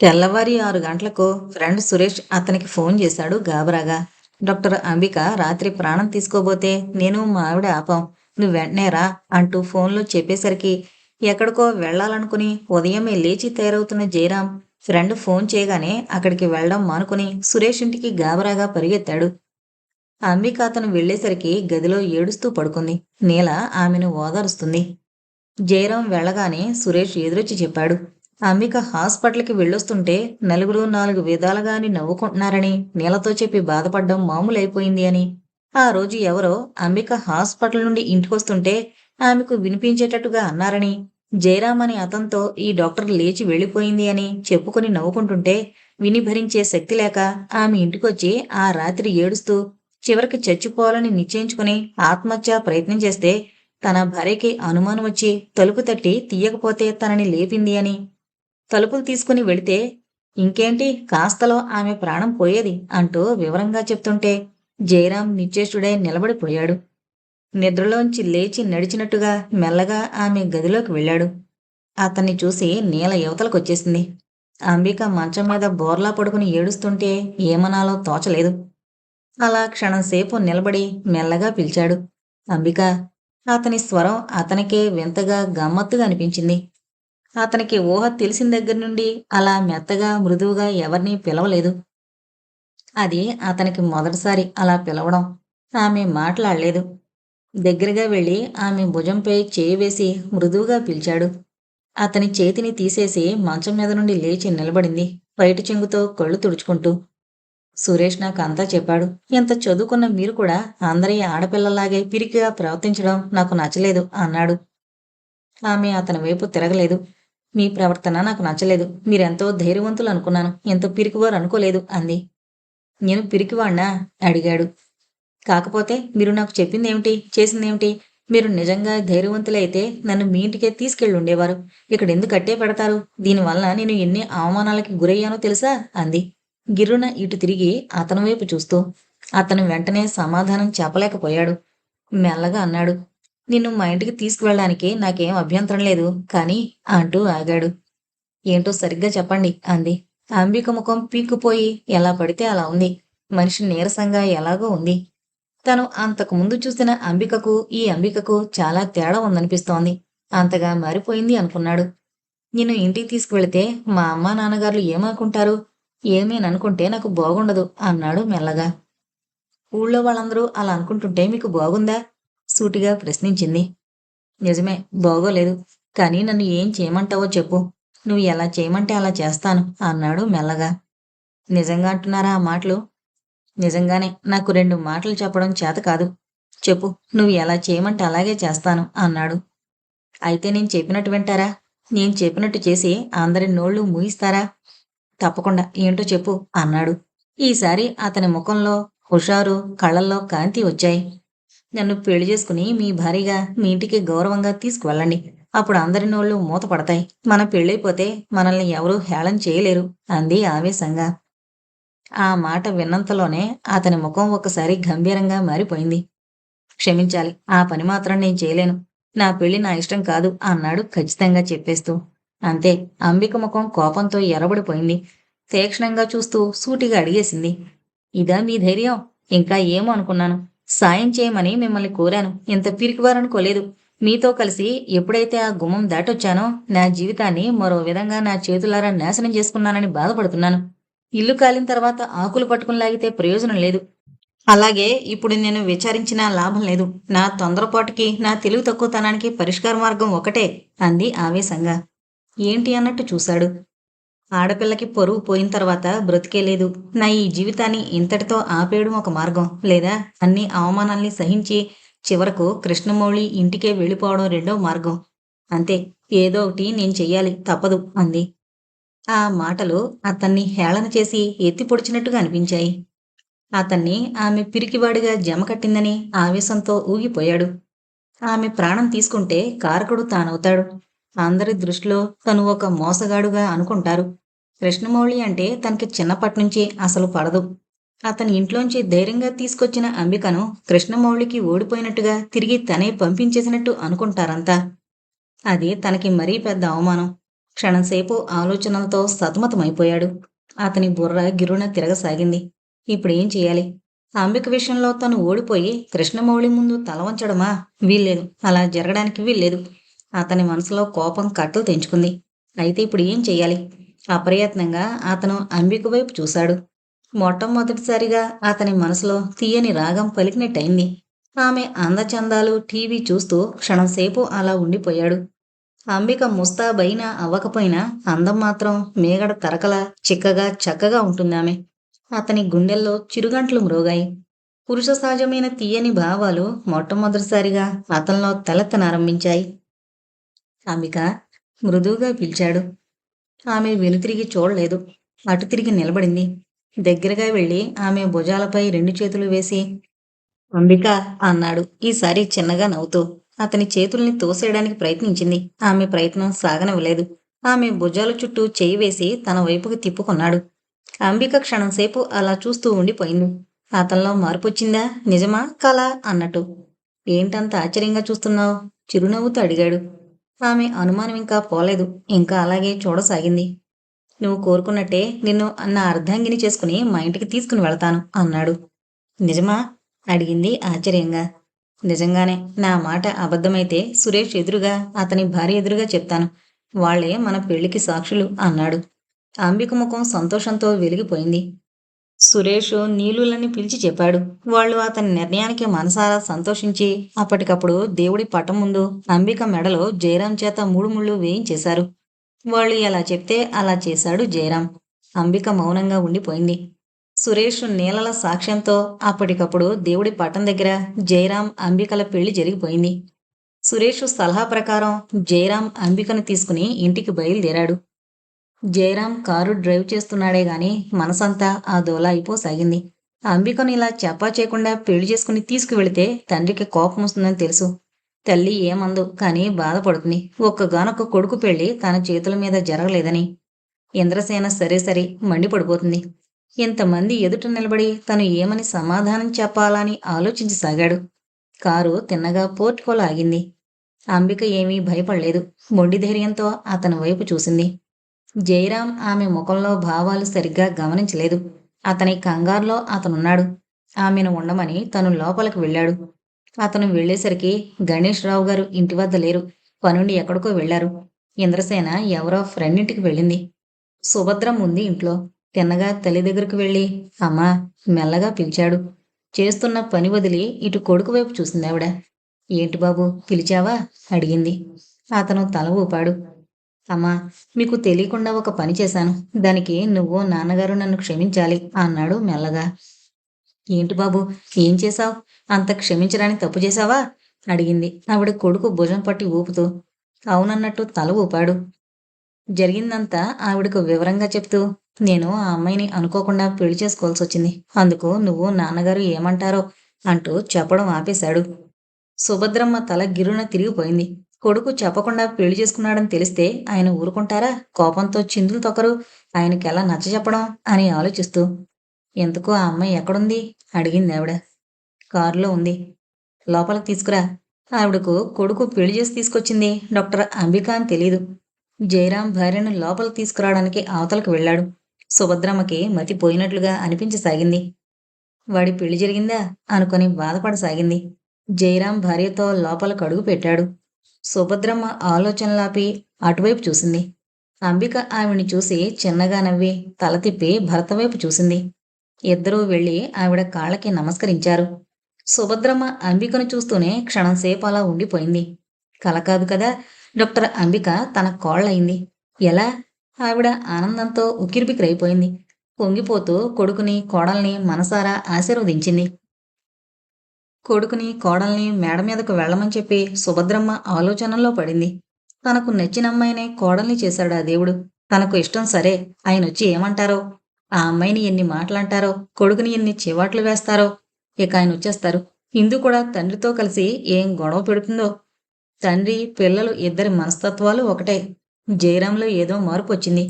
తెల్లవారి ఆరు గంటలకు ఫ్రెండ్ సురేష్ అతనికి ఫోన్ చేశాడు గాబరాగా. డాక్టర్ అంబిక రాత్రి ప్రాణం తీసుకోబోతే నేను మా ఆవిడ ఆపాం. నువ్వు వెంటనే రా అంటూ ఫోన్లో చెప్పేసరికి ఎక్కడికో వెళ్ళాలనుకుని ఉదయమే లేచి తయారవుతున్న జయరాం ఫ్రెండ్ ఫోన్ చేయగానే అక్కడికి వెళ్ళడం మానుకుని సురేష్ ఇంటికి గాబరాగా పరిగెత్తాడు. అంబిక అతను వెళ్ళేసరికి గదిలో ఏడుస్తూ పడుకుంది. నీల ఆమెను ఓదారుస్తుంది. జయరాం వెళ్ళగానే సురేష్ ఎదురొచ్చి చెప్పాడు. అంబిక హాస్పిటల్కి వెళ్ళొస్తుంటే నలుగురు నాలుగు విధాలుగాని నవ్వుకుంటున్నారని నీలతో చెప్పి బాధపడ్డం మామూలైపోయింది అని. ఆ రోజు ఎవరో అంబిక హాస్పిటల్ నుండి ఇంటికొస్తుంటే ఆమెకు వినిపించేటట్టుగా అన్నారని. జయరామ్ అని అతనితో ఈ డాక్టర్ లేచి వెళ్ళిపోయింది అని చెప్పుకుని నవ్వుకుంటుంటే విని భరించే శక్తి లేక ఆమె ఇంటికొచ్చి ఆ రాత్రి ఏడుస్తూ చివరికి చచ్చిపోవాలని నిశ్చయించుకుని ఆత్మహత్య ప్రయత్నం చేస్తే తన భార్యకి అనుమానం వచ్చి తలుపు తట్టి తీయకపోతే తనని లేపింది అని. తలుపులు తీసుకుని వెళితే ఇంకేంటి? కాస్తలో ఆమె ప్రాణం పోయేది అంటూ వివరంగా చెప్తుంటే జయరాం నిశ్చేష్టుడై నిలబడిపోయాడు. నిద్రలోంచి లేచి నడిచినట్టుగా మెల్లగా ఆమె గదిలోకి వెళ్ళాడు. అతన్ని చూసి నీల యువతలకొచ్చేసింది. అంబిక మంచం మీద బోర్లా పడుకుని ఏడుస్తుంటే ఏమనాలో తోచలేదు. అలా క్షణంసేపు నిలబడి మెల్లగా పిలిచాడు. అంబిక అతని స్వరం అతనికే వింతగా గమ్మత్తుగా అనిపించింది. అతనికి ఊహ తెలిసిన దగ్గర నుండి అలా మెత్తగా మృదువుగా ఎవరినీ పిలవలేదు. అది అతనికి మొదటిసారి అలా పిలవడం ఆమె మాట్లాడలేదు. దగ్గరగా వెళ్ళి ఆమె భుజంపై చేయి వేసి మృదువుగా పిలిచాడు. అతని చేతిని తీసేసి మంచం మీద నుండి లేచి నిలబడింది. బయట చెంగుతో కళ్ళు తుడుచుకుంటూ సురేష్ నాకు అంతా చెప్పాడు. ఎంత చదువుకున్న మీరు కూడా అందరి ఆడపిల్లలాగే పిరికిగా ప్రవర్తించడం నాకు నచ్చలేదు అన్నాడు. ఆమె అతని వైపు తిరగలేదు. మీ ప్రవర్తన నాకు నచ్చలేదు. మీరెంతో ధైర్యవంతులు అనుకున్నాను ఎంతో పిరికివారు అనుకోలేదు అంది. నేను పిరికివాణ్ణా? అడిగాడు. కాకపోతే మీరు నాకు చెప్పిందేమిటి? చేసిందేమిటి? మీరు నిజంగా ధైర్యవంతులైతే నన్ను మీ ఇంటికే తీసుకెళ్ళి ఉండేవారు ఇక్కడ ఎందుకు కట్టే పెడతారు? దీనివల్ల నేను ఎన్ని అవమానాలకి గురయ్యానో తెలుసా? అంది. గిర్రున ఇటు తిరిగి అతని వైపు చూస్తూ అతను వెంటనే సమాధానం చెప్పలేకపోయాడు. మెల్లగా అన్నాడు. నిన్ను మా ఇంటికి తీసుకువెళ్ళడానికి నాకేం అభ్యంతరం లేదు. కానీ అంటూ ఆగాడు. ఏంటో సరిగ్గా చెప్పండి అంది. అంబిక ముఖం పీక్కుపోయి ఎలా పడితే అలా ఉంది. మనిషి నీరసంగా ఎలాగో ఉంది. తను అంతకు ముందు చూసిన అంబికకు ఈ అంబికకు చాలా తేడా ఉందనిపిస్తోంది. అంతగా మారిపోయింది అనుకున్నాడు. నిన్ను ఇంటికి తీసుకువెళితే మా అమ్మా నాన్నగారు ఏమనుకుంటారు ఏమేననుకుంటే నాకు బాగుండదు అన్నాడు మెల్లగా. ఊళ్ళో వాళ్ళందరూ అలా అనుకుంటుంటే మీకు బాగుందా? సూటిగా ప్రశ్నించింది. నిజమే బాగోలేదు. కానీ నన్ను ఏం చేయమంటావో చెప్పు. నువ్వు ఎలా చేయమంటే అలా చేస్తాను అన్నాడు మెల్లగా. నిజంగా అంటున్నారా ఆ మాటలు? నిజంగానే. నాకు రెండు మాటలు చెప్పడం చేత కాదు. చెప్పు నువ్వు ఎలా చేయమంటే అలాగే చేస్తాను అన్నాడు. అయితే నేను చెప్పినట్టు వింటారా? నేను చెప్పినట్టు చేసి అందరి నోళ్ళు మూయిస్తారా? తప్పకుండా. ఏంటో చెప్పు అన్నాడు. ఈసారి అతని ముఖంలో హుషారు కళ్ళల్లో కాంతి వచ్చాయి. నన్ను పెళ్ళి చేసుకుని మీ భారీగా మీ ఇంటికి గౌరవంగా తీసుకువెళ్ళండి. అప్పుడు అందరి నోళ్ళు మూతపడతాయి. మన పెళ్ళైపోతే మనల్ని ఎవరూ హేళన చేయలేరు అంది ఆవేశంగా. ఆ మాట విన్నంతలోనే అతని ముఖం ఒకసారి గంభీరంగా మారిపోయింది. క్షమించాలి ఆ పని మాత్రం నేను చేయలేను. నా పెళ్ళి నా ఇష్టం కాదు అన్నాడు ఖచ్చితంగా చెప్పేస్తూ. అంతే అంబిక ముఖం కోపంతో ఎరబడిపోయింది తీక్షణంగా చూస్తూ సూటిగా అడిగేసింది. ఇదా మీ ధైర్యం? ఇంకా ఏమో అనుకున్నాను. సాయం చేయమని మిమ్మల్ని కోరాను. ఇంత పిరికివారనుకోలేదు. మీతో కలిసి ఎప్పుడైతే ఆ గుమ్మం దాటొచ్చానో నా జీవితాన్ని మరో విధంగా నా చేతులారా నాశనం చేసుకున్నానని బాధపడుతున్నాను. ఇల్లు కాలిన తర్వాత ఆకులు పట్టుకుని లాగితే ప్రయోజనం లేదు. అలాగే ఇప్పుడు నేను విచారించిన లాభం లేదు. నా తొందరపాటుకి నా తెలివి తక్కువతనానికి పరిష్కార మార్గం ఒకటే అంది ఆవేశంగా. ఏంటి అన్నట్టు చూశాడు. ఆడపిల్లకి పొరుగు పోయిన తర్వాత బ్రతికే లేదు. నా ఈ జీవితాన్ని ఇంతటితో ఆపేయడం ఒక మార్గం. లేదా అన్ని అవమానాల్ని సహించి చివరకు కృష్ణమౌళి ఇంటికే వెళ్ళిపోవడం రెండో మార్గం. అంతే ఏదో ఒకటి నేను చెయ్యాలి తప్పదు అంది. ఆ మాటలు అతన్ని హేళన చేసి ఎత్తి పొడిచినట్టుగా అనిపించాయి. అతన్ని ఆమె పిరికివాడిగా జమ కట్టిందని ఆవేశంతో ఊగిపోయాడు. ఆమె ప్రాణం తీసుకుంటే కారకుడు తానవుతాడు. అందరి దృష్టిలో తను ఒక మోసగాడుగా అనుకుంటారు. కృష్ణమౌళి అంటే తనకి చిన్నప్పటినుంచి అసలు పడదు. అతని ఇంట్లోంచి ధైర్యంగా తీసుకొచ్చిన అంబికను కృష్ణమౌళికి ఓడిపోయినట్టుగా తిరిగి తనే పంపించేసినట్టు అనుకుంటారంతా. అది తనకి మరీ పెద్ద అవమానం. క్షణంసేపు ఆలోచనలతో సతమతమైపోయాడు. అతని బుర్ర గిరున తిరగసాగింది. ఇప్పుడేం చేయాలి? అంబిక విషయంలో తను ఓడిపోయి కృష్ణమౌళి ముందు తల వంచడమా? వీల్లేదు. అలా జరగడానికి వీల్లేదు. అతని మనసులో కోపం కట్టలు తెంచుకుంది. అయితే ఇప్పుడు ఏం చెయ్యాలి? అప్రయత్నంగా అతను అంబిక వైపు చూశాడు. మొట్టమొదటిసారిగా అతని మనసులో తీయని రాగం పలికినట్టయింది. ఆమె అందచందాలు టీవీ చూస్తూ క్షణంసేపు అలా ఉండిపోయాడు. అంబిక ముస్తాబైనా అవ్వకపోయినా అందం మాత్రం మేగడ తరకల చిక్కగా చక్కగా ఉంటుందామె. అతని గుండెల్లో చిరుగంట్లు మ్రోగాయి. పురుష సహజమైన తీయని భావాలు మొట్టమొదటిసారిగా అతనిలో తలెత్తనారంభించాయి. అంబిక మృదువుగా పిలిచాడు. ఆమె వెనుతిరిగి చూడలేదు. అటు తిరిగి నిలబడింది. దగ్గరగా వెళ్ళి ఆమె భుజాలపై రెండు చేతులు వేసి అంబిక అన్నాడు. ఈసారి చిన్నగా నవ్వుతూ అతని చేతుల్ని తోసేయడానికి ప్రయత్నించింది. ఆమె ప్రయత్నం సాగనివ్వలేదు. ఆమె భుజాల చుట్టూ చేయి వేసి తన వైపుకి తిప్పుకున్నాడు. అంబిక క్షణంసేపు అలా చూస్తూ ఉండిపోయింది. అతనిలో మార్పు వచ్చిందా నిజమా? కళ అన్నట్టు. ఏంటంత ఆశ్చర్యంగా చూస్తున్నావు? చిరునవ్వుతో అడిగాడు. ఆమె అనుమానం ఇంకా పోలేదు. ఇంకా అలాగే చూడసాగింది. నువ్వు కోరుకున్నట్టే నిన్ను అన్న అర్ధాంగిని చేసుకుని మా ఇంటికి తీసుకుని వెళ్తాను అన్నాడు. నిజమా? అడిగింది ఆశ్చర్యంగా. నిజంగానే నా మాట అబద్ధమైతే సురేష్ ఎదురుగా అతని భార్య ఎదురుగా చెప్తాను. వాళ్ళే మన పెళ్ళికి సాక్షులు అన్నాడు. అంబిక ముఖం సంతోషంతో వెలిగిపోయింది. సురేష్ నీలులని పిలిచి చెప్పాడు. వాళ్ళు అతని నిర్ణయానికి మనసారా సంతోషించి అప్పటికప్పుడు దేవుడి పటం ముందు అంబిక మెడలో జయరాం చేత మూడు ముళ్ళు వేయించేశారు. వాళ్ళు ఎలా చెప్తే అలా చేశాడు జయరాం. అంబిక మౌనంగా ఉండిపోయింది. సురేష్ నీలల సాక్ష్యంతో అప్పటికప్పుడు దేవుడి పటం దగ్గర జయరాం అంబికల పెళ్ళి జరిగిపోయింది. సురేష్ సలహా ప్రకారం జయరాం అంబికను తీసుకుని ఇంటికి బయలుదేరాడు. జయరాం కారు డ్రైవ్ చేస్తున్నాడే గాని మనసంతా ఆ దోల అయిపోసాగింది. అంబికను ఇలా చెప్పా చేయకుండా పెళ్ళి చేసుకుని తీసుకువెళితే తండ్రికి కోపం వస్తుందని తెలుసు. తల్లి ఏమందు కానీ బాధపడుతుంది. ఒక్కగానొక్క కొడుకు పెళ్ళి తన చేతుల మీద జరగలేదని. ఇంద్రసేన సరే సరే మండిపడిపోతుంది. ఇంతమంది ఎదుట నిలబడి తను ఏమని సమాధానం చెప్పాలని ఆలోచించసాగాడు కారు తిన్నగా పోర్టుకోలాగింది అంబిక ఏమీ భయపడలేదు. మొండి ధైర్యంతో అతని వైపు చూసింది. జయరాం ఆమె ముఖంలో భావాలు సరిగ్గా గమనించలేదు. అతని కంగారులో అతనున్నాడు. ఆమెను ఉండమని తను లోపలికి వెళ్ళాడు. అతను వెళ్ళేసరికి గణేష్ రావు గారు ఇంటి వద్ద లేరు. పనుండి ఎక్కడికో వెళ్ళారు ఇంద్రసేన ఎవరో ఫ్రెండ్ ఇంటికి వెళ్ళింది. సుభద్రం ఉంది ఇంట్లో. తిన్నగా తల్లి దగ్గరకు వెళ్ళి అమ్మా మెల్లగా పిలిచాడు. చేస్తున్న పని వదిలి ఇటు కొడుకు వైపు చూసింది ఆవిడ ఏంటి బాబు పిలిచావా? అడిగింది. అతను తల ఊపాడు. అమ్మా మీకు తెలియకుండా ఒక పని చేశాను. దానికి నువ్వు నాన్నగారు నన్ను క్షమించాలి అన్నాడు మెల్లగా. ఏంటి బాబు ఏం చేశావు? అంత క్షమించడానికి తప్పు చేశావా? అడిగింది ఆవిడ కొడుకు భుజం పట్టి ఊపుతూ. అవునన్నట్టు తల ఊపాడు. జరిగిందంతా ఆవిడకు వివరంగా చెప్తూ నేను ఆ అమ్మాయిని అనుకోకుండా పెళ్ళి చేసుకోవాల్సి వచ్చింది. అందుకు నువ్వు నాన్నగారు ఏమంటారో అంటూ చెప్పడం ఆపేశాడు. సుభద్రమ్మ తల గిరున తిరిగిపోయింది. కొడుకు చెప్పకుండా పెళ్ళి చేసుకున్నాడని తెలిస్తే ఆయన ఊరుకుంటారా? కోపంతో చిందులు తొక్కరు. ఆయనకెలా నచ్చ చెప్పడం? అని ఆలోచిస్తూ ఎందుకు ఆ అమ్మాయి ఎక్కడుంది? అడిగింది ఆవిడ. కారులో ఉంది. లోపలికి తీసుకురా. ఆవిడకు కొడుకు పెళ్ళి చేసి తీసుకొచ్చింది డాక్టర్ అంబిక అని తెలీదు. జయరాం భార్యను లోపలికి తీసుకురావడానికి అవతలకు వెళ్ళాడు. సుభద్రమ్మకి మతి పోయినట్లుగా అనిపించసాగింది. వాడి పెళ్ళి జరిగిందా? అనుకొని బాధపడసాగింది. జయరాం భార్యతో లోపలకు అడుగు పెట్టాడు. సుభద్రమ్మ ఆలోచనలాపి అటువైపు చూసింది. అంబిక ఆవిడ్ని చూసి చిన్నగా నవ్వి తల తిప్పి భర్త వైపు చూసింది. ఇద్దరూ వెళ్ళి ఆవిడ కాళ్ళకి నమస్కరించారు. సుభద్రమ్మ అంబికను చూస్తూనే క్షణంసేపు అలా ఉండిపోయింది. కల కాదు కదా డాక్టర్ అంబిక తన కోళ్ళయింది. ఎలా? ఆవిడ ఆనందంతో ఉక్కిరిబిక్కిరైపోయింది. పొంగిపోతూ కొడుకుని కోడల్ని మనసారా ఆశీర్వదించింది. కొడుకుని కోడల్ని మేడ మీదకు వెళ్ళమని చెప్పి సుభద్రమ్మ ఆలోచనలో పడింది. తనకు నచ్చిన అమ్మాయినే కోడల్ని చేశాడు ఆ దేవుడు. తనకు ఇష్టం సరే ఆయన వచ్చి ఏమంటారో? ఆ అమ్మాయిని ఎన్ని మాటలంటారో? కొడుకుని ఎన్ని చివాట్లు వేస్తారో? ఇక ఆయన వచ్చేస్తారు ఇందు కూడా తండ్రితో కలిసి ఏం గొడవ పెడుతుందో? తండ్రి పిల్లలు ఇద్దరి మనస్తత్వాలు ఒకటే. జయరాంలో ఏదో మార్పు వచ్చింది.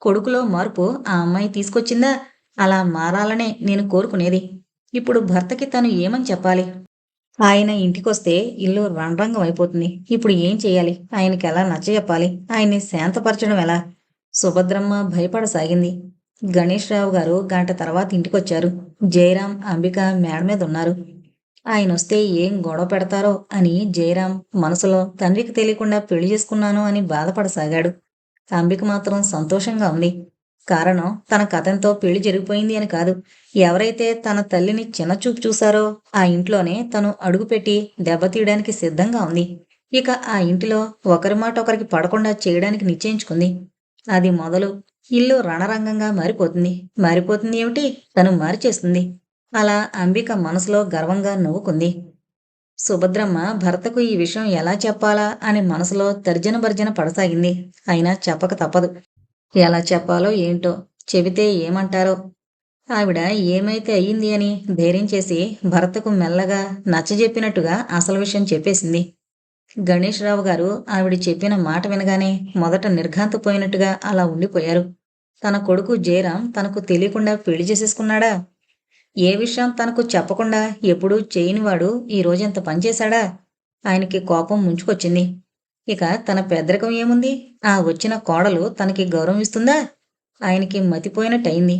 కొడుకులో మార్పు ఆ అమ్మాయి తీసుకొచ్చిందా? అలా మారాలనే నేను కోరుకునేది. ఇప్పుడు భర్తకి తను ఏమని చెప్పాలి? ఆయన ఇంటికొస్తే ఇల్లు రణరంగం అయిపోతుంది. ఇప్పుడు ఏం చేయాలి? ఆయనకి ఎలా నచ్చజెప్పాలి ఆయన్ని శాంతపరచడం ఎలా? సుభద్రమ్మ భయపడసాగింది. గణేష్ రావు గారు గంట తర్వాత ఇంటికొచ్చారు. జయరాం అంబిక మేడ మీద ఉన్నారు. ఆయన వస్తే ఏం గొడవ పెడతారో అని జయరాం మనసులో తండ్రికి తెలియకుండా పెళ్ళి చేసుకున్నాను అని బాధపడసాగాడు. అంబిక మాత్రం సంతోషంగా ఉంది. కారణం తన కథంతో పెళ్ళి జరిగిపోయింది అని కాదు. ఎవరైతే తన తల్లిని చిన్నచూపు చూశారో ఆ ఇంట్లోనే తను అడుగుపెట్టి దెబ్బతీయడానికి సిద్ధంగా ఉంది. ఇక ఆ ఇంటిలో ఒకరి మాట ఒకరికి పడకుండా చేయడానికి నిశ్చయించుకుంది. అది మొదలు ఇల్లు రణరంగంగా మారిపోతుంది. మారిపోతుంది ఏమిటి? తను మారిచేస్తుంది. అలా అంబిక మనసులో గర్వంగా నవ్వుకుంది. సుభద్రమ్మ భర్తకు ఈ విషయం ఎలా చెప్పాలా అని మనసులో తర్జన భర్జన పడసాగింది. అయినా చెప్పక తప్పదు. ఎలా చెప్పాలో ఏంటో చెబితే ఏమంటారో? ఆవిడ ఏమైతే అయ్యింది అని ధైర్యం చేసి భర్తకు మెల్లగా నచ్చజెప్పినట్టుగా అసలు విషయం చెప్పేసింది. గణేష్ రావు గారు ఆవిడ చెప్పిన మాట వినగానే మొదట నిర్ఘాంతపోయినట్టుగా అలా ఉండిపోయారు. తన కొడుకు జయరాం తనకు తెలియకుండా పెళ్ళి చేసేసుకున్నాడా? ఏ విషయం తనకు చెప్పకుండా ఎప్పుడూ చేయనివాడు ఈ ఇంత పనిచేశాడా ఆయనకి కోపం ముంచుకొచ్చింది. ఇక తన పెద్దరికం ఏముంది? ఆ వచ్చిన కోడలు తనకి గౌరవం ఇస్తుందా ఆయనకి మతిపోయినట్టయింది.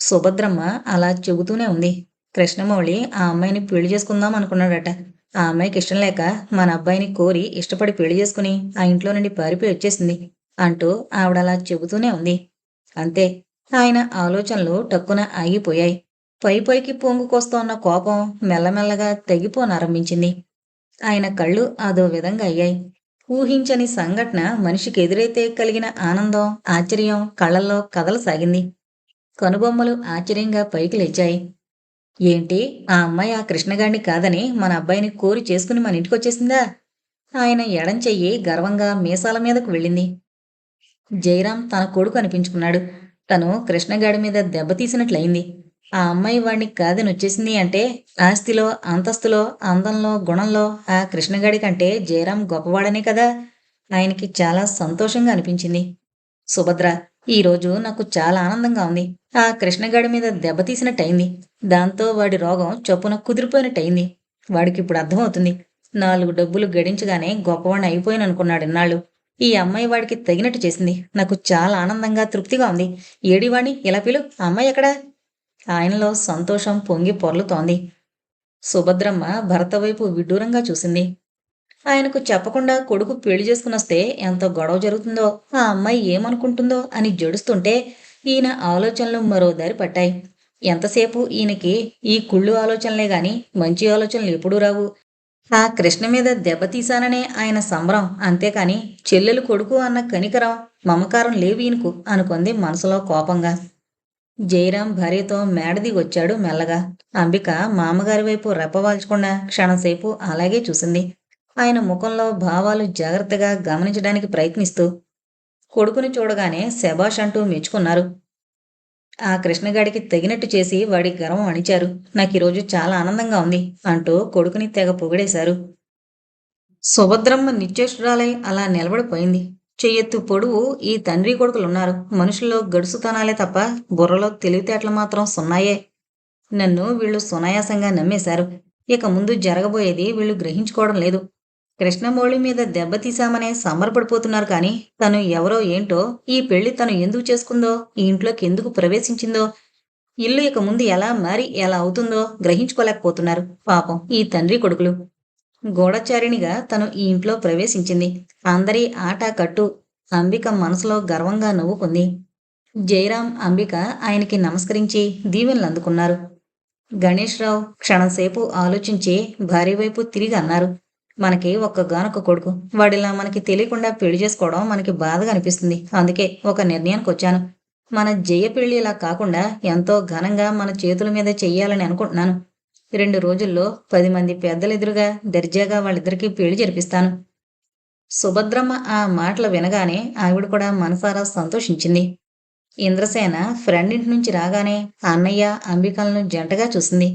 సుభద్రమ్మ అలా చెబుతూనే ఉంది. కృష్ణమౌళి ఆ అమ్మాయిని పెళ్ళి చేసుకుందాం అనుకున్నాడట. ఆ అమ్మాయికి ఇష్టం లేక మన అబ్బాయిని కోరి ఇష్టపడి పెళ్ళి చేసుకుని ఆ ఇంట్లో నుండి పారిపోయి వచ్చేసింది అంటూ ఆవిడ అలా చెబుతూనే ఉంది. అంతే ఆయన ఆలోచనలు టక్కున ఆగిపోయాయి. పై పైకి పొంగుకొస్తోన్న కోపం మెల్లమెల్లగా తెగిపోనారంభించింది. ఆయన కళ్ళు అదో విధంగా అయ్యాయి. ఊహించని సంఘటన మనిషికి ఎదురైతే కలిగిన ఆనందం ఆశ్చర్యం కళ్ళల్లో కదలసాగింది కనుబొమ్మలు ఆశ్చర్యంగా పైకి లేచాయి. ఏంటి? ఆ అమ్మాయి ఆ కృష్ణగాడిని కాదని మన అబ్బాయిని కోరి చేసుకుని మన ఇంటికొచ్చేసిందా ఆయన ఎడం చెయ్యి గర్వంగా మీసాల మీదకు వెళ్ళింది. జయరాం తన కొడుకు అనిపించుకున్నాడు. తను కృష్ణగాడి మీద దెబ్బతీసినట్లయింది ఆ అమ్మాయి వాడిని కాదని వచ్చేసింది అంటే ఆస్తిలో అంతస్తులో అందంలో గుణంలో ఆ కృష్ణగాడి కంటే జయరాం గొప్పవాడనే కదా? ఆయనకి చాలా సంతోషంగా అనిపించింది. సుభద్ర ఈరోజు నాకు చాలా ఆనందంగా ఉంది. ఆ కృష్ణగాడి మీద దెబ్బతీసినట్టయింది దాంతో వాడి రోగం చొప్పున కుదిరిపోయినట్టయింది. వాడికి ఇప్పుడు అర్థమవుతుంది. నాలుగు డబ్బులు గడించగానే గొప్పవాడిని అయిపోయాను అనుకున్నాడు ఇన్నాళ్ళు. ఈ అమ్మాయి వాడికి తగినట్టు చేసింది. నాకు చాలా ఆనందంగా తృప్తిగా ఉంది. ఏడివాణి ఇలా పిలు. ఆ అమ్మాయి ఎక్కడా? ఆయనలో సంతోషం పొంగి పొర్లుతోంది. సుభద్రమ్మ భర్త వైపు విడ్డూరంగా చూసింది. ఆయనకు చెప్పకుండా కొడుకు పెళ్ళి చేసుకునొస్తే ఎంత గొడవ జరుగుతుందో ఆ అమ్మాయి ఏమనుకుంటుందో అని జడుస్తుంటే ఈయన ఆలోచనలు మరో దారి పట్టాయి. ఎంతసేపు ఈయనకి ఈ కుళ్ళు ఆలోచనలే గాని మంచి ఆలోచనలు ఎప్పుడూ రావు. ఆ కృష్ణ మీద దెబ్బతీశాననే ఆయన సంబరం. అంతేకాని చెల్లెలు కొడుకు అన్న కనికరం మమకారం లేవు ఈయనకు అనుకుంది మనసులో కోపంగా. జయరాం భార్యతో మేడదిగొచ్చాడు మెల్లగా. అంబిక మామగారి వైపు రెప్పవాల్చకుండా క్షణంసేపు అలాగే చూసింది. ఆయన ముఖంలో భావాలు జాగ్రత్తగా గమనించడానికి ప్రయత్నిస్తూ కొడుకుని చూడగానే శభాష్ అంటూ మెచ్చుకున్నారు. ఆ కృష్ణగాడికి తగినట్టు చేసి వాడి గర్వం అణిచారు. నాకు ఈరోజు చాలా ఆనందంగా ఉంది అంటూ కొడుకుని తెగ పొగిడేశారు. సుభద్రమ్మ నిత్యేశ్వరాలై అలా నిలబడిపోయింది. చెయ్యెత్తు పొడువు. ఈ తండ్రి కొడుకులు ఉన్నారు. మనుషుల్లో గడుసుతనాలే తప్ప బుర్రలో తెలివితేటలు మాత్రం సున్నాయే. నన్ను వీళ్ళు సునాయాసంగా నమ్మేశారు. ఇక ముందు జరగబోయేది వీళ్ళు గ్రహించుకోవడం లేదు. కృష్ణమౌళి మీద దెబ్బతీశామనే సంబరపడిపోతున్నారు కానీ తను ఎవరో ఏంటో ఈ పెళ్ళి తను ఎందుకు చేసుకుందో ఈ ఇంట్లోకి ఎందుకు ప్రవేశించిందో ఇల్లు ఇక ముందు ఎలా మారి ఎలా అవుతుందో గ్రహించుకోలేకపోతున్నారు. పాపం ఈ తండ్రి కొడుకులు. గూఢచారిణిగా తను ఈ ఇంట్లో ప్రవేశించింది. అందరి ఆట కట్టు అంబిక మనసులో గర్వంగా నవ్వుకుంది. జయరాం అంబిక ఆయనకి నమస్కరించి దీవెనలు అందుకున్నారు. గణేష్రావు క్షణంసేపు ఆలోచించి భార్య వైపు తిరిగి అన్నారు. మనకి ఒక్కగానొక్క కొడుకు. వాడిలా మనకి తెలియకుండా పెళ్ళి చేసుకోవడం మనకి బాధగా అనిపిస్తుంది. అందుకే ఒక నిర్ణయానికి వచ్చాను మన జయ పెళ్ళి ఇలా కాకుండా ఎంతో ఘనంగా మన చేతుల మీద చెయ్యాలని అనుకుంటున్నాను. రెండు రోజుల్లో పది మంది పెద్దలు ఎదురుగా దర్జాగా వాళ్ళిద్దరికీ పెళ్ళి జరిపిస్తాను. సుభద్రమ్మ ఆ మాటలు వినగానే ఆవిడ కూడా మనసారా సంతోషించింది. ఇంద్రసేన ఫ్రెండ్ ఇంటి నుంచి రాగానే అన్నయ్య అంబికలను జంటగా చూసింది.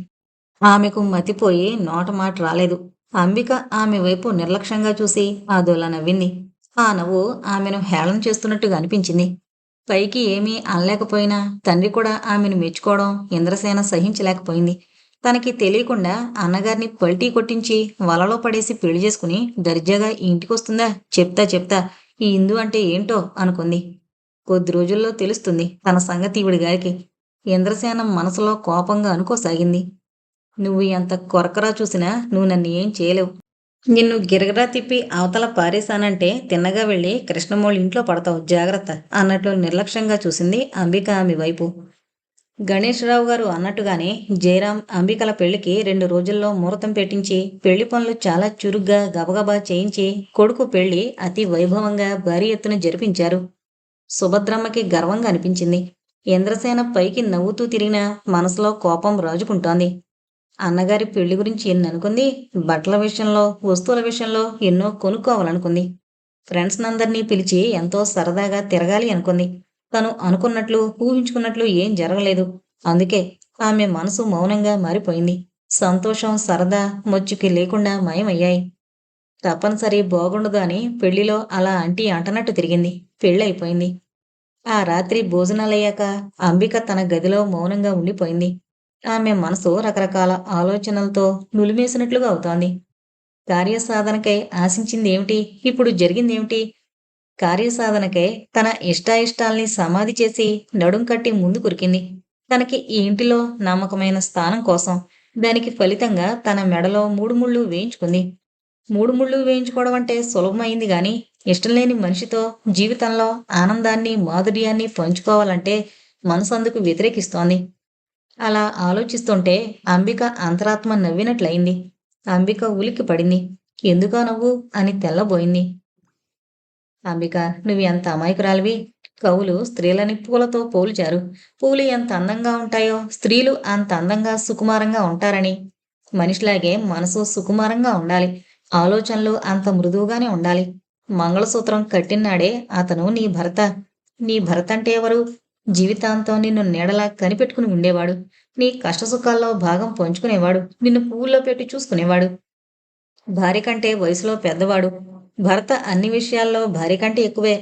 ఆమెకు మతిపోయి నోట మాట రాలేదు. అంబిక ఆమె వైపు నిర్లక్ష్యంగా చూసి అదోలా నవ్వింది. ఆ నవ్వు ఆమెను హేళన చేస్తున్నట్టుగా అనిపించింది. పైకి ఏమీ అనలేకపోయినా తండ్రి కూడా ఆమెను మెచ్చుకోవడం ఇంద్రసేన సహించలేకపోయింది. తనకి తెలియకుండా అన్నగారిని పల్టీ కొట్టించి వలలో పడేసి పెళ్ళి చేసుకుని దర్జాగా ఇంటికొస్తుందా? చెప్తా చెప్తా. ఈ ఇందు అంటే ఏంటో అనుకుంది. కొద్ది రోజుల్లో తెలుస్తుంది తన సంగతి ఈవిడి గారికి. ఇంద్రసేన మనసులో కోపంగా అనుకోసాగింది. నువ్వు ఎంత కొరకరా చూసినా నువ్వు నన్ను ఏం చేయలేవు. నిన్ను గిరగరా తిప్పి అవతల పారేశానంటే తిన్నగా వెళ్ళి కృష్ణమౌళి ఇంట్లో పడతావు జాగ్రత్త అన్నట్లు నిర్లక్ష్యంగా చూసింది అంబిక ఆమె వైపు. గణేశ్వరరావు గారు అన్నట్టుగానే జయరాం అంబికల పెళ్ళికి రెండు రోజుల్లో ముహూర్తం పెట్టించి పెళ్ళి పనులు చాలా చురుగ్గా గబగబా చేయించి కొడుకు పెళ్ళి అతి వైభవంగా భారీ ఎత్తున జరిపించారు. సుభద్రమ్మకి గర్వంగా అనిపించింది. ఇంద్రసేన పైకి నవ్వుతూ తిరిగిన మనసులో కోపం రాజుకుంటోంది. అన్నగారి పెళ్ళి గురించి ఎన్ననుకుంది బట్టల విషయంలో వస్తువుల విషయంలో ఎన్నో కొనుక్కోవాలనుకుంది. ఫ్రెండ్స్నందరినీ పిలిచి ఎంతో సరదాగా తిరగాలి అనుకుంది. తను అనుకున్నట్లు ఊహించుకున్నట్లు ఏం జరగలేదు. అందుకే ఆమె మనసు మౌనంగా మారిపోయింది. సంతోషం సరదా మొచ్చుకి లేకుండా మయమయ్యాయి. తప్పనిసరి బాగుండదు అని పెళ్ళిలో అలా అంటీ అంటనట్టు తిరిగింది. పెళ్ళైపోయింది. ఆ రాత్రి భోజనాలయ్యాక అంబిక తన గదిలో మౌనంగా ఉండిపోయింది. ఆమె మనసు రకరకాల ఆలోచనలతో నులిమేసినట్లుగా అవుతోంది. కార్యసాధనకై ఆశించింది ఏమిటి ఇప్పుడు జరిగిందేమిటి? కార్యసాధనకై తన ఇష్టాయిష్టాల్ని సమాధి చేసి నడుం కట్టి ముందు కురికింది. తనకి ఈ ఇంటిలో నమ్మకమైన స్థానం కోసం దానికి ఫలితంగా తన మెడలో మూడు ముళ్ళు వేయించుకుంది. మూడు ముళ్ళు వేయించుకోవడం అంటే సులభమైంది గాని ఇష్టం లేని మనిషితో జీవితంలో ఆనందాన్ని మాధుర్యాన్ని పంచుకోవాలంటే మనసు అందుకు వ్యతిరేకిస్తోంది. అలా ఆలోచిస్తుంటే అంబిక అంతరాత్మ నవ్వినట్లయింది. అంబిక ఉలిక్కి పడింది ఎందుకా నవ్వు? అని తెల్లబోయింది. అంబిక నువ్వు ఎంత అమాయకురాలివి? కవులు స్త్రీలని పూలతో పోల్చారు. పూలు ఎంత అందంగా ఉంటాయో స్త్రీలు అంత అందంగా సుకుమారంగా ఉంటారని. మనిషిలాగే మనసు సుకుమారంగా ఉండాలి. ఆలోచనలు అంత మృదువుగానే ఉండాలి. మంగళసూత్రం కట్టినాడే అతను నీ భర్త. నీ భర్త అంటే ఎవరు? జీవితాంతం నిన్ను నీడలా కనిపెట్టుకుని ఉండేవాడు. నీ కష్టసుఖాల్లో భాగం పంచుకునేవాడు. నిన్ను పువ్వుల్లో పెట్టి చూసుకునేవాడు. భార్య కంటే వయసులో పెద్దవాడు. భర్త అన్ని విషయాల్లో భార్య కంటే ఎక్కువే.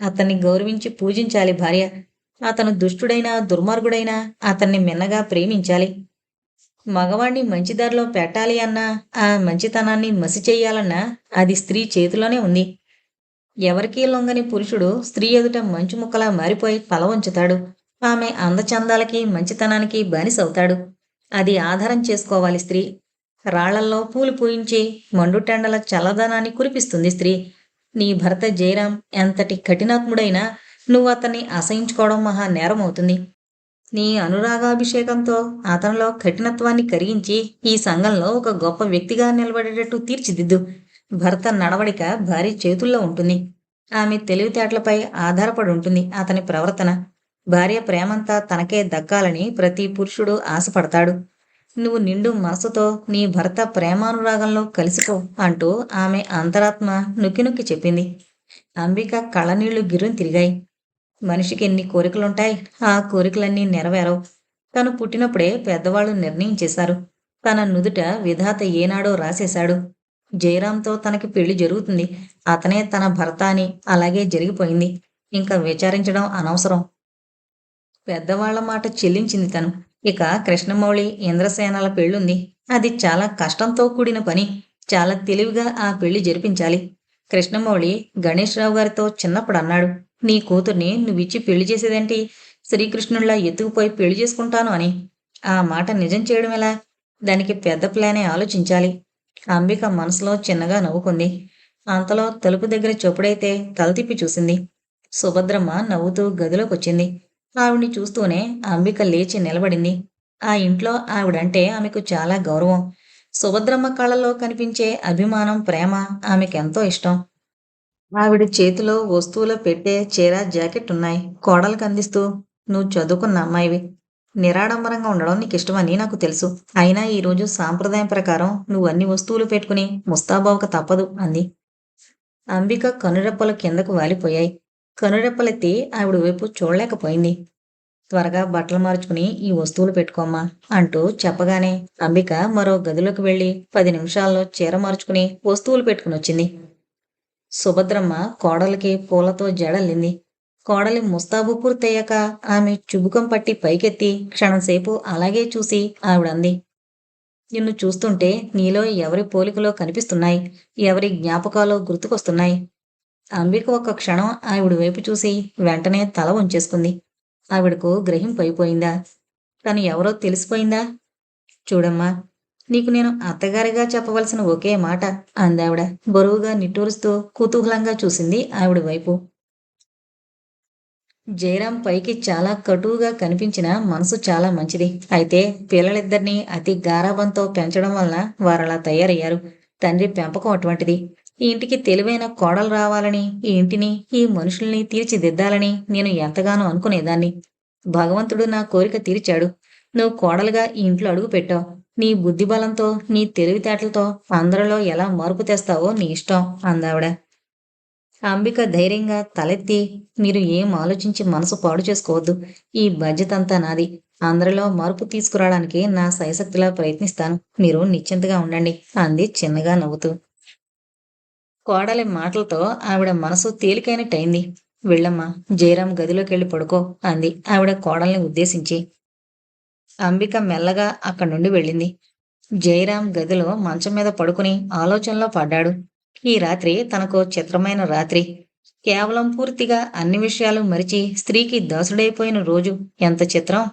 అతన్ని గౌరవించి పూజించాలి భార్య. అతను దుష్టుడైనా దుర్మార్గుడైనా అతన్ని మిన్నగా ప్రేమించాలి. మగవాణ్ణి మంచిదారిలో పెట్టాలి అన్నా ఆ మంచితనాన్ని మసి చెయ్యాలన్నా అది స్త్రీ చేతిలోనే ఉంది. ఎవరికీ లొంగని పురుషుడు స్త్రీ ఎదుట మంచు ముక్కలా మారిపోయి పలవంచుతాడు ఆమె అందచందాలకి మంచితనానికి బానిసవుతాడు అది ఆధారం చేసుకోవాలి స్త్రీ. రాళ్ళల్లో పూలు పూయించి మండుటెండల చల్లదనాన్ని కురిపిస్తుంది స్త్రీ. నీ భర్త జయరాం ఎంతటి కఠినాత్ముడైనా నువ్వు అతన్ని అసహించుకోవడం మహా నేరమవుతుంది. నీ అనురాగాభిషేకంతో అతనిలో కఠినత్వాన్ని కరిగించి ఈ సంఘంలో ఒక గొప్ప వ్యక్తిగా నిలబడేటట్టు తీర్చిదిద్దు. భర్త నడవడిక భారీ చేతుల్లో ఉంటుంది. ఆమె తెలివితేటలపై ఆధారపడి ఉంటుంది అతని ప్రవర్తన. భార్య ప్రేమంతా తనకే దక్కాలని ప్రతి పురుషుడు ఆశపడతాడు. నువ్వు నిండు మనసుతో నీ భర్త ప్రేమానురాగంలో కలిసిపో అంటూ ఆమె అంతరాత్మ నొక్కి నొక్కి చెప్పింది. అంబిక కళ్ళనీళ్ళు గిర్రుని తిరిగాయి. మనిషికి ఎన్ని కోరికలుంటాయి? ఆ కోరికలన్నీ నెరవేరవు. తను పుట్టినప్పుడే పెద్దవాళ్ళు నిర్ణయించేశారు. తన నుదుట విధాత ఏనాడో రాసేశాడు. జయరాంతో తనకి పెళ్ళి జరుగుతుంది. అతనే తన భర్త అని అలాగే జరిగిపోయింది. ఇంకా విచారించడం అనవసరం. పెద్దవాళ్ళ మాట చెల్లించింది తను. ఇక కృష్ణమౌళి ఇంద్రసేనల పెళ్ళుంది. అది చాలా కష్టంతో కూడిన పని. చాలా తెలివిగా ఆ పెళ్ళి జరిపించాలి. కృష్ణమౌళి గణేష్ రావు గారితో చిన్నప్పుడు అన్నాడు నీ కూతుర్ని నువ్విచ్చి పెళ్ళి చేసేదేంటి? శ్రీకృష్ణుల్లా ఎత్తుకుపోయి పెళ్ళి చేసుకుంటాను అని. ఆ మాట నిజం చేయడం ఎలా? దానికి పెద్ద ప్లానే ఆలోచించాలి. అంబిక మనసులో చిన్నగా నవ్వుకుంది. అంతలో తలుపు దగ్గర చొప్పుడైతే తల తిప్పి చూసింది. సుభద్రమ్మ నవ్వుతూ గదిలోకి వచ్చింది ఆవిడ్ని చూస్తూనే అంబిక లేచి నిలబడింది. ఆ ఇంట్లో ఆవిడంటే ఆమెకు చాలా గౌరవం. సుభద్రమ్మ కళ్ళలో కనిపించే అభిమానం ప్రేమ ఆమెకెంతో ఇష్టం. ఆవిడ చేతిలో వస్తువులు పెట్టే చీర జాకెట్ ఉన్నాయి. కోడలకు అందిస్తూ నువ్వు చదువుకున్న అమ్మాయివి. నిరాడంబరంగా ఉండడం నీకు ఇష్టమని నాకు తెలుసు. అయినా ఈరోజు సాంప్రదాయం ప్రకారం నువ్వు అన్ని వస్తువులు పెట్టుకుని ముస్తాబావుక తప్పదు అంది. అంబిక కనురెప్పలు కిందకు వాలిపోయాయి. కనురెప్పలెత్తి ఆవిడ వైపు చూడలేకపోయింది. త్వరగా బట్టలు మార్చుకుని ఈ వస్తువులు పెట్టుకోమ్మా అంటూ చెప్పగానే అంబిక మరో గదిలోకి వెళ్ళి పది నిమిషాల్లో చీర మార్చుకుని వస్తువులు పెట్టుకుని వచ్చింది. సుభద్రమ్మ కోడలికి పూలతో జడల్లింది. కోడలి ముస్తాబు పూర్తయ్యాక ఆమె చుబుకం పట్టి పైకెత్తి క్షణంసేపు అలాగే చూసి ఆవిడంది. నిన్ను చూస్తుంటే నీలో ఎవరి పోలికలో కనిపిస్తున్నాయి? ఎవరి జ్ఞాపకాలో గుర్తుకొస్తున్నాయి? అంబిక ఒక క్షణం ఆవిడ వైపు చూసి వెంటనే తల ఉంచేసుకుంది ఆవిడకు గ్రహింపు అయిపోయిందా? తను ఎవరో తెలిసిపోయిందా? చూడమ్మా నీకు నేను అత్తగారిగా చెప్పవలసిన ఒకే మాట అందావిడ బరువుగా నిట్టూరుస్తూ కుతూహలంగా చూసింది ఆవిడ వైపు. జయరాం పైకి చాలా కటువుగా కనిపించిన మనసు చాలా మంచిది. అయితే పిల్లలిద్దరినీ అతి గారాబంతో పెంచడం వలన వారలా తయారయ్యారు. తండ్రి పెంపకం అటువంటిది. ఈ ఇంటికి తెలివైన కోడలు రావాలని ఈ ఇంటిని ఈ మనుషుల్ని తీర్చిదిద్దాలని నేను ఎంతగానో అనుకునేదాన్ని. భగవంతుడు నా కోరిక తీర్చాడు. నువ్వు కోడలుగా ఈ ఇంట్లో అడుగు పెట్టావు. నీ బుద్ధి బలంతో నీ తెలివితేటలతో అందరిలో ఎలా మార్పు తెస్తావో నీ ఇష్టం అందావిడ. అంబిక ధైర్యంగా తలెత్తి మీరు ఏం ఆలోచించి మనసు పాడు చేసుకోవద్దు. ఈ బాధ్యత అంతా నాది. అందరిలో మార్పు తీసుకురావడానికి నా సయశక్తిలా ప్రయత్నిస్తాను. మీరు నిశ్చింతగా ఉండండి అంది చిన్నగా నవ్వుతూ. కోడలి మాటలతో ఆవిడ మనసు తేలికైనట్టయింది. వెళ్ళమ్మా జయరాం గదిలోకి వెళ్ళి పడుకో అంది ఆవిడ కోడల్ని ఉద్దేశించి. అంబిక మెల్లగా అక్కడి నుండి వెళ్ళింది. జయరాం గదిలో మంచం మీద పడుకుని ఆలోచనలో పడ్డాడు. ఈ రాత్రి తనకు చిత్రమైన రాత్రి. కేవలం పూర్తిగా అన్ని విషయాలు మరిచి స్త్రీకి దాసుడైపోయిన రోజు ఎంత చిత్రం.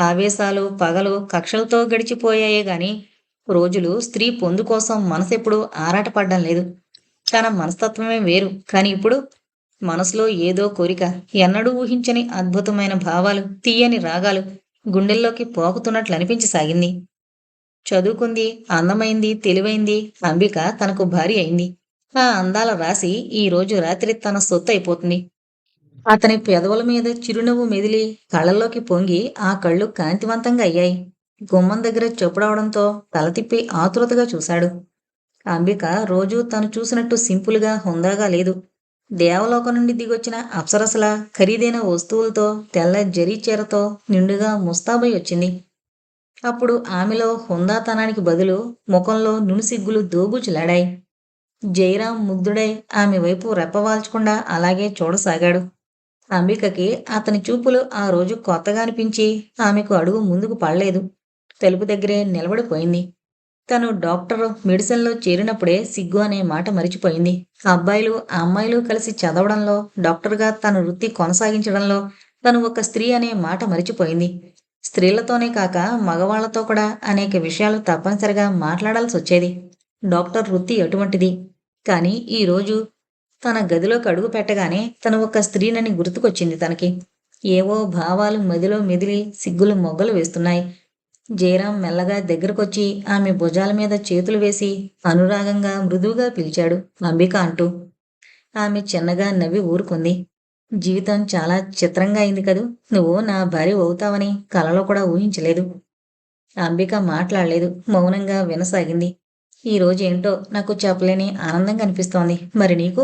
ఆవేశాలు పగలు కక్షలతో గడిచిపోయాయే గాని రోజులు స్త్రీ పొందు కోసం మనసెప్పుడు ఆరాటపడ్డం లేదు. తన మనస్తత్వమే వేరు. కానీ ఇప్పుడు మనసులో ఏదో కోరిక ఎన్నడూ ఊహించని అద్భుతమైన భావాలు తీయని రాగాలు గుండెల్లోకి పోకుతున్నట్లు అనిపించసాగింది చదువుకుంది అందమైంది తెలివైంది అంబిక తనకు భారీ అయింది. ఆ అందాల రాశి ఈ రోజు రాత్రి తన సొత్తు అయిపోతుంది. అతని పెదవుల మీద చిరునవ్వు మెదిలి కళ్ళల్లోకి పొంగి ఆ కళ్ళు కాంతివంతంగా అయ్యాయి. గుమ్మం దగ్గర చెప్పుడవడంతో తల తిప్పి ఆతురతగా చూశాడు. అంబిక రోజూ తను చూసినట్టు సింపుల్గా హుందాగా లేదు. దేవలోకం నుండి దిగొచ్చిన అప్సరసల ఖరీదైన వస్తువులతో తెల్ల జరీ చీరతో నిండుగా ముస్తాబై వచ్చింది. అప్పుడు ఆమెలో హుందాతనానికి బదులు ముఖంలో నునుసిగ్గులు దోబూచులాడాయి. జయరాం ముగ్ధుడై ఆమె వైపు రెప్పవాల్చకుండా అలాగే చూడసాగాడు. అంబికకి అతని చూపులు ఆ రోజు కొత్తగా అనిపించి ఆమెకు అడుగు ముందుకు పడలేదు. తలుపు దగ్గరే నిలబడిపోయింది. తను డాక్టర్ మెడిసిన్లో చేరినప్పుడే సిగ్గు అనే మాట మరిచిపోయింది. అబ్బాయిలు అమ్మాయిలు కలిసి చదవడంలో డాక్టర్గా తన వృత్తి కొనసాగించడంలో తను ఒక స్త్రీ అనే మాట మరిచిపోయింది. స్త్రీలతోనే కాక మగవాళ్ళతో కూడా అనేక విషయాలు తప్పనిసరిగా మాట్లాడాల్సి వచ్చేది. డాక్టర్ వృత్తి ఎటువంటిది కానీ ఈరోజు తన గదిలోకి అడుగు పెట్టగానే తను ఒక స్త్రీనని గుర్తుకొచ్చింది తనకి. ఏవో భావాలు మదిలో మెదిలి సిగ్గులు మొగ్గలు వేస్తున్నాయి. జయరాం మెల్లగా దగ్గరకొచ్చి ఆమె భుజాల మీద చేతులు వేసి అనురాగంగా మృదువుగా పిలిచాడు అంబిక అంటూ. ఆమె చిన్నగా నవ్వి ఊరుకుంది. జీవితం చాలా చిత్రంగా అయింది కదూ. నువ్వు నా భార్య అవుతావని కలలో కూడా ఊహించలేదు. అంబిక మాట్లాడలేదు. మౌనంగా వినసాగింది. ఈ రోజు ఏంటో నాకు చెప్పలేని ఆనందంగా అనిపిస్తోంది. మరి నీకు?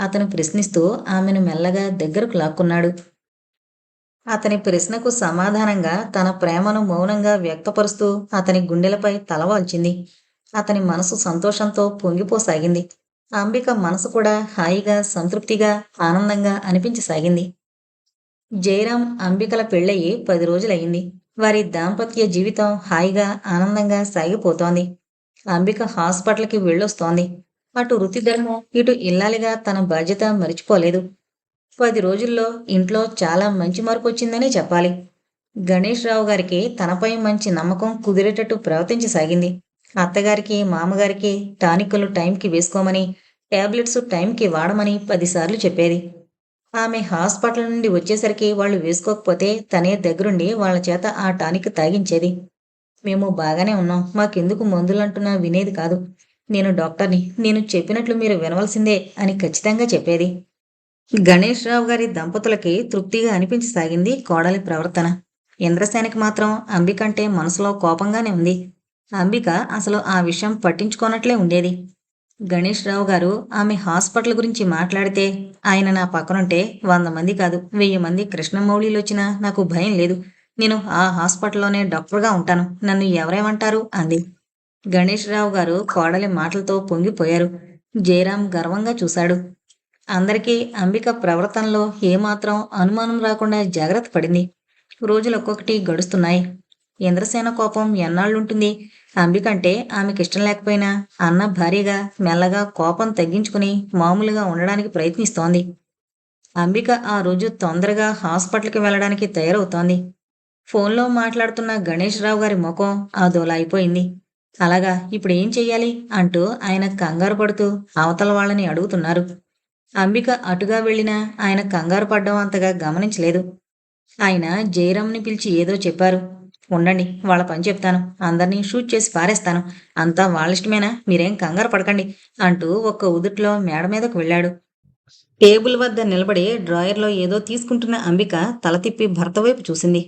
అతను ప్రశ్నిస్తూ ఆమెను మెల్లగా దగ్గరకు లాక్కున్నాడు. అతని ప్రశ్నకు సమాధానంగా తన ప్రేమను మౌనంగా వ్యక్తపరుస్తూ అతని గుండెలపై తలవాల్చింది అతని మనసు సంతోషంతో పొంగిపోసాగింది. అంబిక మనసు కూడా హాయిగా సంతృప్తిగా ఆనందంగా అనిపించసాగింది. జయరాం అంబికల పెళ్ళయి పది రోజులయ్యింది. వారి దాంపత్య జీవితం హాయిగా ఆనందంగా సాగిపోతోంది. అంబిక హాస్పిటల్కి వెళ్ళొస్తోంది. అటు వృత్తిధర్మం ఇటు ఇల్లాలిగా తన బాధ్యత మరిచిపోలేదు. పది రోజుల్లో ఇంట్లో చాలా మంచి మార్పు వచ్చిందనే చెప్పాలి. గణేష్ రావు గారికి తనపై మంచి నమ్మకం కుదిరేటట్టు ప్రవర్తించసాగింది. అత్తగారికి మామగారికి టానిక్కులు టైంకి వేసుకోమని టాబ్లెట్స్ టైంకి వాడమని పదిసార్లు చెప్పేది. ఆమె హాస్పిటల్ నుండి వచ్చేసరికి వాళ్ళు వేసుకోకపోతే తనే దగ్గరుండి వాళ్ళ చేత ఆ టానిక్ తాగించేది. మేము బాగానే ఉన్నాం. మాకెందుకు మందులంటున్నా వినేది కాదు. నేను డాక్టర్ని. నేను చెప్పినట్లు మీరు వినవలసిందే అని ఖచ్చితంగా చెప్పేది. గణేష్ రావు గారి దంపతులకి తృప్తిగా అనిపించసాగింది కోడలి ప్రవర్తన. ఇంద్రసేనకి మాత్రం అంబికంటే మనసులో కోపంగానే ఉంది. అంబిక అసలు ఆ విషయం పట్టించుకోనట్లే ఉండేది. గణేష్ రావు గారు ఆమె హాస్పిటల్ గురించి మాట్లాడితే ఆయన నా పక్కనుంటే వంద మంది కాదు వెయ్యి మంది కృష్ణమౌళిలు వచ్చినా నాకు భయం లేదు. నేను ఆ హాస్పిటల్లోనే డాక్టర్గా ఉంటాను. నన్ను ఎవరేమంటారు? అంది. గణేష్ రావు గారు కోడలి మాటలతో పొంగిపోయారు. జయరాం గర్వంగా చూశాడు. అందరికీ అంబిక ప్రవర్తనలో ఏమాత్రం అనుమానం రాకుండా జాగ్రత్త పడింది. రోజులు ఒక్కొక్కటి గడుస్తున్నాయి. ఇంద్రసేన కోపం ఎన్నాళ్ళుంటుంది? అంబికంటే ఆమెకి ఇష్టం లేకపోయినా అన్న భార్యగా మెల్లగా కోపం తగ్గించుకుని మామూలుగా ఉండడానికి ప్రయత్నిస్తోంది. అంబిక ఆ రోజు తొందరగా హాస్పిటల్కి వెళ్ళడానికి తయారవుతోంది. ఫోన్లో మాట్లాడుతున్న గణేష్ రావు గారి ముఖం అదోలా అయిపోయింది. అలాగా ఇప్పుడు ఏం చెయ్యాలి? అంటూ ఆయన కంగారు పడుతూ అవతల వాళ్ళని అడుగుతున్నారు. అంబిక అటుగా వెళ్ళినా ఆయన కంగారు పడ్డం అంతగా గమనించలేదు. ఆయన జయరామ్ని పిలిచి ఏదో చెప్పారు. ఉండండి వాళ్ళ పని చెప్తాను. అందరినీ షూట్ చేసి పారేస్తాను. అంతా వాళ్ళ ఇష్టమేనా? మీరేం కంగారు పడకండి అంటూ ఒక్క ఉదుట్లో మేడ మీదకు వెళ్ళాడు. టేబుల్ వద్ద నిలబడి డ్రాయర్లో ఏదో తీసుకుంటున్న అంబిక తల తిప్పి భర్త వైపు చూసింది.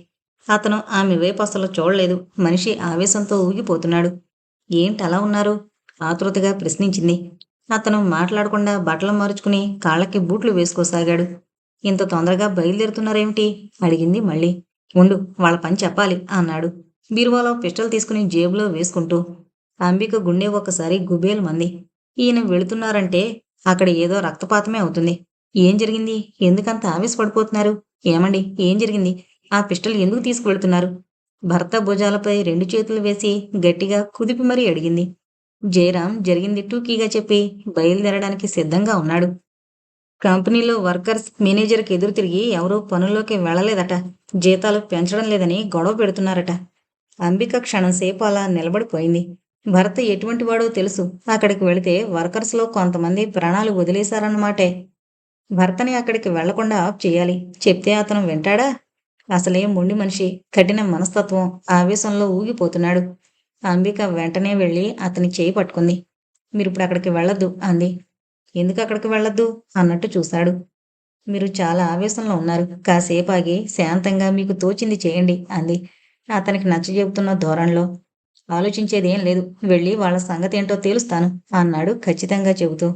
అతను ఆమె వైపు అసలు చూడలేదు. మనిషి ఆవేశంతో ఊగిపోతున్నాడు. ఏంటి అలా ఉన్నారు? ఆతృతగా ప్రశ్నించింది. అతను మాట్లాడకుండా బట్టలు మార్చుకుని కాళ్ళకి బూట్లు వేసుకోసాగాడు. ఇంత తొందరగా బయలుదేరుతున్నారేమిటి? అడిగింది మళ్ళీ. ఉండు వాళ్ళ పని చెప్పాలి అన్నాడు. బీరువాలో పిస్టల్ తీసుకుని జేబులో వేసుకుంటూ. అంబిక గుండె ఒకసారి గుబేలు మంది ఈయన వెళుతున్నారంటే అక్కడ ఏదో రక్తపాతమే అవుతుంది. ఏం జరిగింది? ఎందుకంత ఆవేశపడిపోతున్నారు? ఏమండి ఏం జరిగింది? ఆ పిస్టల్ ఎందుకు తీసుకువెళ్తున్నారు? భర్త భుజాలపై రెండు చేతులు వేసి గట్టిగా కుదిపి మరీ అడిగింది. జయరాం జరిగింది టూకీగా చెప్పి బయలుదేరడానికి సిద్ధంగా ఉన్నాడు. కంపెనీలో వర్కర్స్ మేనేజర్కి ఎదురు తిరిగి ఎవరూ పనుల్లోకి వెళ్ళలేదట. జీతాలు పెంచడం లేదని గొడవ పెడుతున్నారట. అంబిక క్షణంసేపు అలా నిలబడిపోయింది. భర్త ఎటువంటి వాడో తెలుసు. అక్కడికి వెళితే వర్కర్స్లో కొంతమంది ప్రాణాలు వదిలేశారన్నమాటే. భర్తని అక్కడికి వెళ్ళకుండా ఆఫ్ చేయాలి. చెప్తే అతను వింటాడా? అసలే మొండి మనిషి. కఠిన మనస్తత్వం. ఆవేశంలో ఊగిపోతున్నాడు. అంబిక వెంటనే వెళ్ళి అతని చేయి పట్టుకుంది. మీరు ఇప్పుడు అక్కడికి వెళ్ళొద్దు అంది. ఎందుకు అక్కడికి వెళ్ళొద్దు? అన్నట్టు చూశాడు. మీరు చాలా ఆవేశంలో ఉన్నారు. కాసేపు ఆగి శాంతంగా మీకు తోచింది చేయండి అంది. అతనికి నచ్చజెబుతున్న ధోరణిలో ఆలోచించేది ఏం లేదు. వెళ్ళి వాళ్ళ సంగతి ఏంటో తేలుస్తాను అన్నాడు ఖచ్చితంగా చెబుతూ.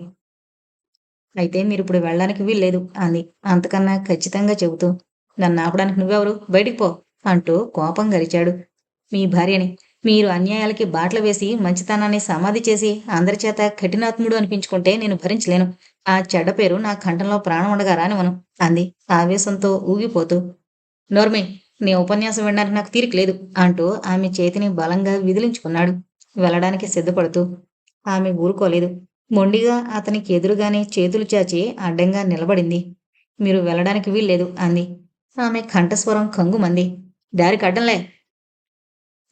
అయితే మీరు ఇప్పుడు వెళ్ళడానికి వీల్లేదు అంది. అంతకన్నా ఖచ్చితంగా చెబుతూ. నన్ను ఆపడానికి నువ్వెవరు? బయటికి పో అంటూ కోపం గరిచాడు. మీ భార్యని మీరు అన్యాయాలకి బాటలు వేసి మంచితనాన్ని సమాధి చేసి అందరి చేత కఠినాత్ముడు అనిపించుకుంటే నేను భరించలేను. ఆ చెడ్డ పేరు నా కంఠంలో ప్రాణం ఉండగా రానివను అంది. ఆవేశంతో ఊగిపోతూ నోర్మే నీ ఉపన్యాసం వినడానికి నాకు తీరిక లేదు అంటూ ఆమె చేతిని బలంగా విదిలించుకున్నాడు. వెళ్ళడానికి సిద్ధపడుతూ ఆమె ఊరుకోలేదు. మొండిగా అతనికి ఎదురుగానే చేతులు చాచి అడ్డంగా నిలబడింది. మీరు వెళ్ళడానికి వీల్లేదు అంది. ఆమె కంఠస్వరం కంగుమంది. దారి అడ్డంలే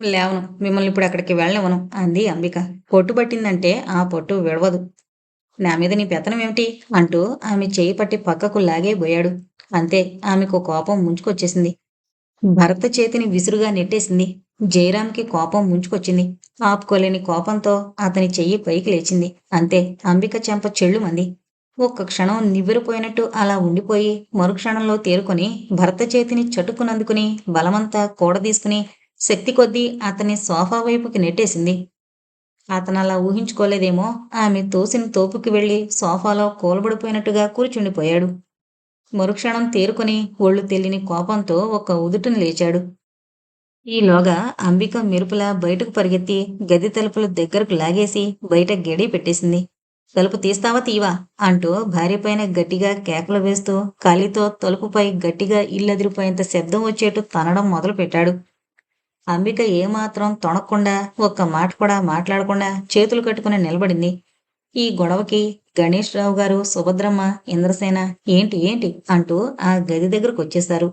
లేవను. మిమ్మల్ని ఇప్పుడు అక్కడికి వెళ్ళనివ్వను అంది అంబిక. పొట్టు పట్టిందంటే ఆ పొట్టు విడవదు. నా మీద నీ పెత్తనం ఏమిటి? అంటూ ఆమె చేయి పట్టి పక్కకు లాగే పోయాడు. అంతే ఆమెకు కోపం ముంచుకొచ్చేసింది. భరత చేతిని విసురుగా నెట్టేసింది. జయరామ్కి కోపం ముంచుకొచ్చింది. ఆపుకోలేని కోపంతో అతని చెయ్యి పైకి లేచింది. అంతే అంబిక చెంప చెళ్ళుమంది. ఒక్క క్షణం నివ్వెరిపోయినట్టు అలా ఉండిపోయి మరుక్షణంలో తేరుకొని భర్త చేతిని చటుకునందుకుని బలమంతా కూడదీసుకుని శక్తి కొద్దీ అతని సోఫా వైపుకి నెట్టేసింది. అతను అలా ఊహించుకోలేదేమో ఆమె తోసిన తోపుకి వెళ్ళి సోఫాలో కూలబడిపోయినట్టుగా కూర్చుండిపోయాడు. మరుక్షణం తేరుకొని ఒళ్ళు తెల్లిని కోపంతో ఒక ఉదుటను లేచాడు. ఈలోగా అంబిక మెరుపులా బయటకు పరిగెత్తి గది తలుపులు దగ్గరకు లాగేసి బయట గడి పెట్టేసింది. తలుపు తీస్తావా తీవా? అంటూ భార్యపైన గట్టిగా కేకలు వేస్తూ కాలితో తలుపుపై గట్టిగా ఇల్లదిరిపోయేంత శబ్దం వచ్చేట్టు తనడం మొదలుపెట్టాడు. అంబిక ఏమాత్రం తొణక్కుండా ఒక్క మాట కూడా మాట్లాడకుండా చేతులు కట్టుకుని నిలబడింది. ఈ గొడవకి గణేష్ రావు గారు సుభద్రమ్మ ఇంద్రసేన ఏంటి ఏంటి అంటూ ఆ గది దగ్గరకు వచ్చేశారు.